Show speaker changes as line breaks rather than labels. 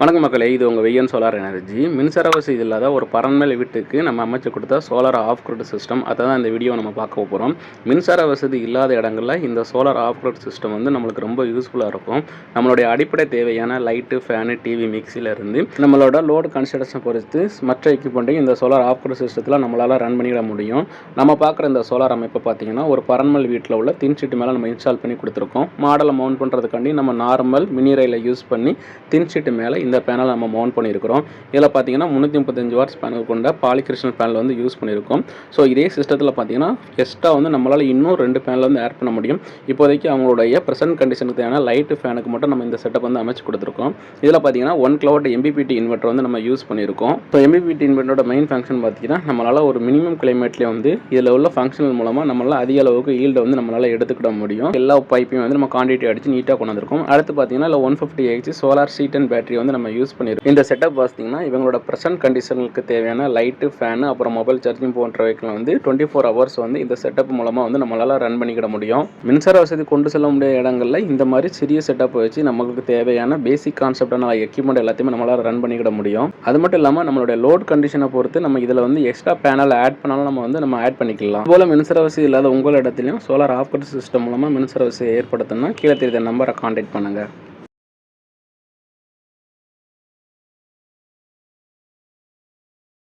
வணக்கம் மக்களே இது உங்கள் வெய்யன் சோலார் எனர்ஜி மின்சார வசதி இல்லாத ஒரு பரண்மேல் வீட்டுக்கு நம்ம அமைச்சு கொடுத்த சோலார் ஆஃப் கிரிட் சிஸ்டம் அதை தான் இந்த வீடியோ நம்ம பார்க்க போகிறோம் மின்சார வசதி இல்லாத இடங்களில் இந்த சோலார் ஆஃப் கிரிட் சிஸ்டம் வந்து நம்மளுக்கு ரொம்ப யூஸ்ஃபுல்லாக இருக்கும். நம்மளுடைய அடிப்படை தேவையான லைட்டு ஃபேனு டிவி மிக்சியிலேருந்து நம்மளோட லோடு கன்ஸ்ட்ரக்ஷன் பொறுத்து மற்ற எக்யூப்மெண்ட்டையும் இந்த சோலார் ஆஃப் கிரிட் சிஸ்டத்தில் நம்மளால் ரன் பண்ணிட முடியும். நம்ம பார்க்குற இந்த சோலார் அமைப்பை பார்த்தீங்கன்னா ஒரு பரண்மல் வீட்டில் உள்ள தின் மேலே நம்ம இன்ஸ்டால் பண்ணி கொடுத்துருக்கோம். மாடலை மவுண்ட் பண்ணுறதுக்காண்டி நம்ம நார்மல் மினி ரயிலை யூஸ் பண்ணி தின் ஷீட் மேலே இந்த பேனல் நம்ம மவுண்ட் பண்ணியிருக்கிறோம். இதில் பார்த்தீங்கன்னா முந்நூற்றி முப்பத்தஞ்சு வாட்ஸ் பேனல் கொண்ட பாலிகிருஷ்ணன் பேனல் வந்து யூஸ் பண்ணியிருக்கோம். ஸோ இதே சிஸ்டத்தில் பார்த்தீங்கன்னா எக்ஸ்ட்ரா வந்து நம்மளால் இன்னும் ரெண்டு பேனல் வந்து ஆட் பண்ண முடியும். இப்போதைக்கு அவங்களுடைய ப்ரெசன்ட் கண்டிஷனுக்கு தேவையான லைட்டு ஃபேனுக்கு மட்டும் நம்ம இந்த செட்டப் வந்து அமைச்சு கொடுத்துருக்கோம். இதில் பார்த்தீங்கன்னா ஒன் கிலோவாட் எம்பிபிடி இன்வெர்ட்டர் வந்து நம்ம யூஸ் பண்ணியிருக்கோம். இப்போ எம்பிபிடி இன்வெர்ட்டரோட மெயின் ஃபங்க்ஷன் பார்த்தீங்கன்னா நம்மளால் ஒரு மினிமம் கிளைமேட்லேயே வந்து இதில் உள்ள ஃபங்க்ஷனல் மூலமாக நம்மளால் அதிக அளவுக்கு ஈல்டை வந்து நம்மளால் எடுத்துக்கிட முடியும். எல்லா பைப்பையும் வந்து நம்ம குவான்டிட்டி அடிச்சு நீட்டாக கொண்டு வந்திருக்கோம். அடுத்து பார்த்தீங்கன்னா இல்லை one fifty H solar sheet and battery வந்து நம்ம நம்ம யூஸ் பண்ணியிருக்கோம் இந்த செட்டப் பார்த்தீங்கன்னா இவங்களோட ப்ரெசன்ட் கண்டிஷனுக்கு தேவையான லைட்டு ஃபேனு அப்புறம் மொபைல் சார்ஜிங் போன்றவைகளை வந்து டுவெண்ட்டி ஃபோர் ஹவர்ஸ் வந்து இந்த செட்டப் மூலமாக வந்து நம்மளால் ரன் பண்ணிக்கிட முடியும். மின்சார வசதி கொண்டு செல்ல முடியாத இடங்களில் இந்த மாதிரி சிறிய செட்டப் வச்சு நம்மளுக்கு தேவையான பேசிக் கான்செப்டான எக்யூப்மெண்ட் எல்லாத்தையுமே நம்மளால் ரன் பண்ணிக்கிட முடியும். அது மட்டும் இல்லாமல் நம்மளுடைய லோட் கண்டிஷனை பொறுத்து நம்ம இதில் வந்து எக்ஸ்ட்ரா பேனல் ஆட் பண்ணாலும் நம்ம வந்து நம்ம ஆட் பண்ணிக்கலாம். போல மின்சார வசதி இல்லாத உங்கள் இடத்துலையும் சோலார் ஆஃப்கட் சிஸ்டம் மூலமாக மின்சார வசதியை ஏற்படுத்தணும்னா கீழே தெரிந்த நம்பரை காண்டாக்ட் பண்ணுங்கள்